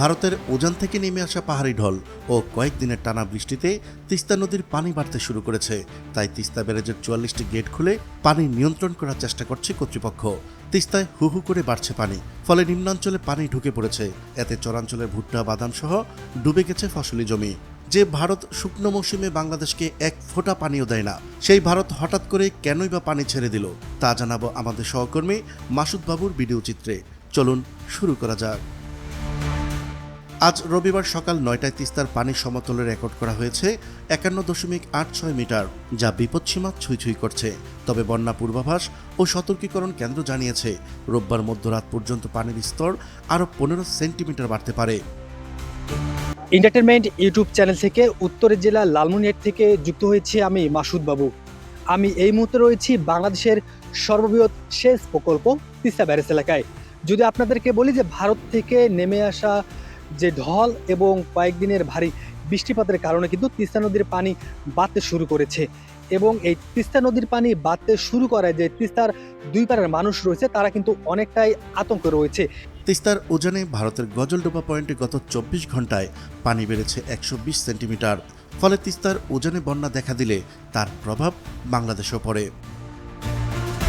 ভারতের উজান থেকে নেমে আসা পাহাড়ি ঢল ও কয়েকদিনের টানা বৃষ্টিতে তিস্তা নদীর পানি বাড়তে শুরু করেছে। তাই তিস্তা ব্যারেজের চুয়াল্লিশটি গেট খুলে পানি নিয়ন্ত্রণ করার চেষ্টা করছে কর্তৃপক্ষ। তিস্তায় হু হু করে বাড়ছে পানি, ফলে নিম্নাঞ্চলে পানি ঢুকে পড়েছে। এতে চরাঞ্চলের ভুট্টা বাদাম সহ ডুবে গেছে ফসলি জমি। যে ভারত শুকনো মৌসুমে বাংলাদেশকে এক ফোঁটা পানিও দেয় না, সেই ভারত হঠাৎ করে কেনই বা পানি ছেড়ে দিল? তা জানাব আমাদের সহকর্মী মাসুদ বাবুর ভিডিও চিত্রে। চলুন, শুরু করা যাক। আজ রবিবার সকাল নয়টায় তিস্তার পানি সমতলে রেকর্ড করা হয়েছে একান্ন দশমিক আট ছয় মিটার, যা বিপদসীমা ছুঁই ছুঁই করছে। তবে বন্যা পূর্বাভাস ও সতর্কীকরণ কেন্দ্র জানিয়েছে, রোববার মধ্যরাত পর্যন্ত পানির স্তর আরও পনেরো সেন্টিমিটার বাড়তে পারে। এন্টারটেনমেন্ট ইউটিউব চ্যানেল থেকে উত্তরের জেলা লালমনিরহাট থেকে যুক্ত হয়েছি আমি মাসুদ বাবু আমি এই মুহূর্তে রয়েছি বাংলাদেশের সর্ববৃহৎ সেচ প্রকল্প তিস্তা ব্যারেজ এলাকায়। যদি আপনাদেরকে বলি যে ভারত থেকে নেমে আসা যে ঢল এবং কয়েকদিনের ভারী বৃষ্টিপাতের কারণে কিন্তু তিস্তা নদীর পানি বাড়তে শুরু করেছে। এবং এই তিস্তা নদীর পানি বাড়তে শুরু করায় যে তিস্তার দুই পারের মানুষ রয়েছে তারা কিন্তু অনেকটাই আতঙ্কে রয়েছে। তিস্তার উজানে ভারতের গজলডোবা পয়েন্টে গত চব্বিশ ঘন্টায় পানি বেড়েছে একশো বিশ সেন্টিমিটার। ফলে তিস্তার উজানে বন্যা দেখা দিলে তার প্রভাব বাংলাদেশেও পড়ে।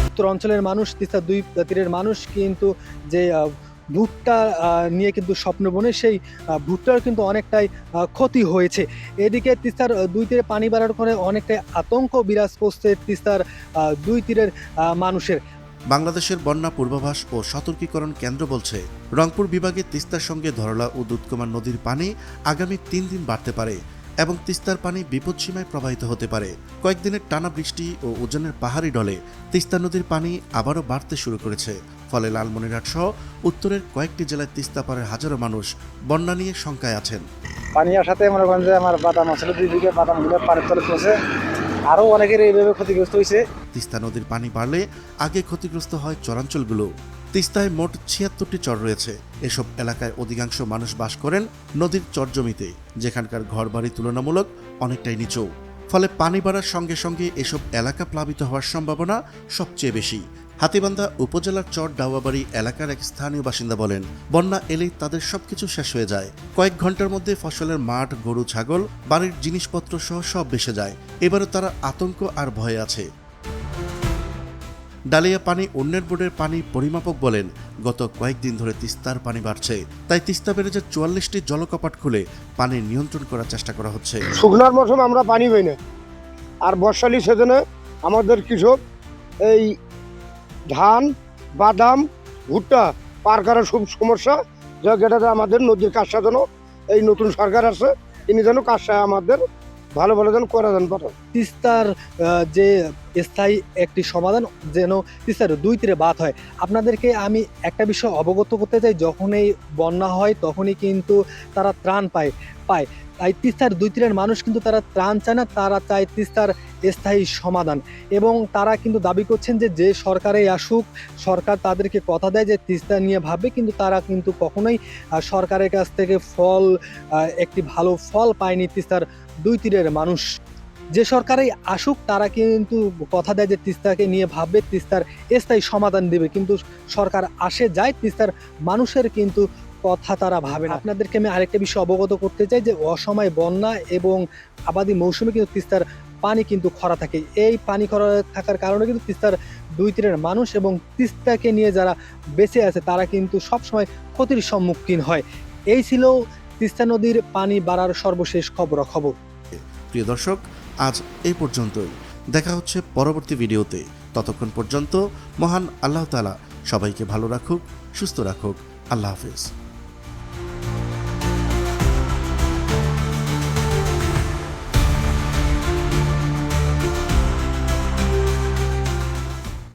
উত্তর অঞ্চলের মানুষ তিস্তা দুই তীরের মানুষ কিন্তু যে ভুট্টা নিয়ে কিন্তু স্বপ্ন বনে সেই ভুট্টার কিন্তু অনেকটাই ক্ষতি হয়েছে। এদিকে তিস্তার দুই তীরে পানি বাড়ার ফলে অনেকটাই আতঙ্ক বিরাজ করছে তিস্তার দুই তীরের মানুষের। বাংলাদেশের বন্যা পূর্বাভাস ও সতর্কীকরণ কেন্দ্র বলছে, রংপুর বিভাগে তিস্তার সঙ্গে ধরলা ও দুধকুমার নদীর পানি আগামী তিন দিন বাড়তে পারে এবং তিস্তার পানি বিপদসীমায় প্রবাহিত হতে পারে। কয়েকদিনের টানা বৃষ্টি ও ওজনের পাহাড়ি ডলে তিস্তা নদীর পানি আবারও বাড়তে শুরু করেছে। ফলে লালমনিরহাট সহ উত্তরের কয়েকটি জেলায় তিস্তা পারের হাজারো মানুষ বন্যা নিয়ে শঙ্কায় আছেন। পানি আসাতে মনে করেন যে আমার বাদাম আসলে দুই বিঘে বাদামগুলো পানির তলে পড়ছে আরও অনেকের এইভাবে ক্ষতিগ্রস্ত হয়েছে। তিস্তা নদীর পানি বাড়লে আগে ক্ষতিগ্রস্ত হয় চরাঞ্চলগুলো। তিস্তায় মোট ছিয়াত্তরটি চর রয়েছে। এসব এলাকায় অধিকাংশ মানুষ বাস করেন নদীর চর জমিতে। যেখানকার ঘরবাড়ি তুলনামূলক অনেকটাই নিচু। ফলে পানি বাড়ার সঙ্গে সঙ্গে এসব এলাকা প্লাবিত হওয়ার সম্ভাবনা সবচেয়ে বেশি। হাতিবান্ধা উপজেলার চর ডাওয়াবাড়ি এলাকার এক স্থানীয় বাসিন্দা বলেন, বন্যা এলেই তাদের সবকিছু শেষ হয়ে যায়। কয়েক ঘণ্টার মধ্যে ফসলের মাঠ, গরু, ছাগল, বাড়ির জিনিসপত্র সহ সব ভেসে যায়। এবারও তারা আতঙ্ক আর ভয়ে আছে। ডালিয়া পানি উন্নয়ন বোর্ডের পানি পরিমাপক বলেন, গত কয়েকদিন ধরে তিস্তার পানি বাড়ছে। তাই তিস্তা ব্যারেজের চুয়াল্লিশটি জলকপাট খুলে পানি নিয়ন্ত্রণ করার চেষ্টা করা হচ্ছে। শুকনার মৌসুম আমরা পানি পাই না। আর বর্ষালি সেজনে আমাদের কৃষক এই ধান, বাদাম, ভুট্টা, পার করার খুব সমস্যা যেটাতে আমাদের নদীর কাজ সাজানো, এই নতুন সরকার আছে, তিনি যেন কাজটা আমাদের, ভালো ভালো যেন করে দেন পাঠান। তিস্তার যে স্থায়ী একটি সমাধান যেন তিস্তার দুই তীরে বাদ হয়। আপনাদেরকে আমি একটা বিষয় অবগত করতে চাই, যখনই বন্যা হয় তখনই কিন্তু তারা ত্রাণ পায় পায়। তাই তিস্তার দুই তীরের মানুষ কিন্তু তারা ত্রাণ চায় না, তারা চায় তিস্তার স্থায়ী সমাধান। এবং তারা কিন্তু দাবি করছেন যে যে সরকারে আসুক, সরকার তাদেরকে কথা দেয় যে, তিস্তা নিয়ে ভাববে, কিন্তু তারা কিন্তু কখনোই সরকারের কাছ থেকে ফল একটি ভালো ফল পায়নি তিস্তার দুই তীরের মানুষ। যে সরকারই আসুক, তারা কিন্তু কথা দেয় যে, তিস্তাকে নিয়ে ভাববে, তিস্তার স্থায়ী সমাধান দেবে। কিন্তু সরকার আসে, যায়, তিস্তার মানুষের কিন্তু কথা তারা ভাবে না। আপনাদেরকে আমি আরেকটা বিষয় অবগত করতে চাই যে অসময় বন্যা এবং আবাদি মৌসুমে কিন্তু তিস্তার পানি কিন্তু খরা থাকে। এই পানি খরা থাকার কারণে কিন্তু তিস্তার দুই তীরের মানুষ এবং তিস্তাকে নিয়ে যারা বেঁচে আছে তারা কিন্তু সবসময় ক্ষতির সম্মুখীন হয়। এই ছিল তিস্তা নদীর পানি বাড়ার সর্বশেষ খবর খবর প্রিয় দর্শক, আজ এই পর্যন্তই। দেখা হচ্ছে পরবর্তী ভিডিওতে। ততক্ষণ পর্যন্ত মহান আল্লাহ তালা সবাইকে ভালো রাখুক, সুস্থ রাখুক। আল্লাহ হাফিজ।